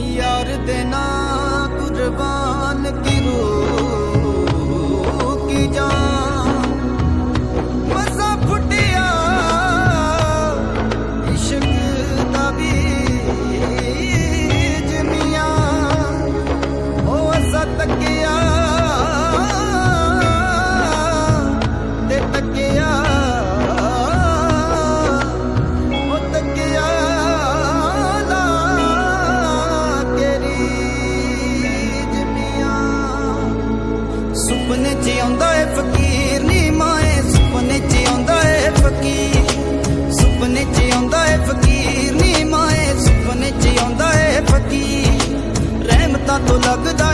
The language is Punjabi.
ইয়ার দেনা ਚ ਆਉਂਦਾ ਏ ਫਕੀਰ ਨੀ ਸੁਪਨੇ ਚ ਆਉਂਦਾ ਏ ਫਕੀਰ। ਸੁਪਨੇ ਚ ਆਉਂਦਾ ਏ ਫਕੀਰ ਨੀ ਸੁਪਨੇ ਚ ਆਉਂਦਾ ਏ ਫਕੀਰ। ਰਹਿਮਤਾਂ ਤੋਂ ਲੱਗਦਾ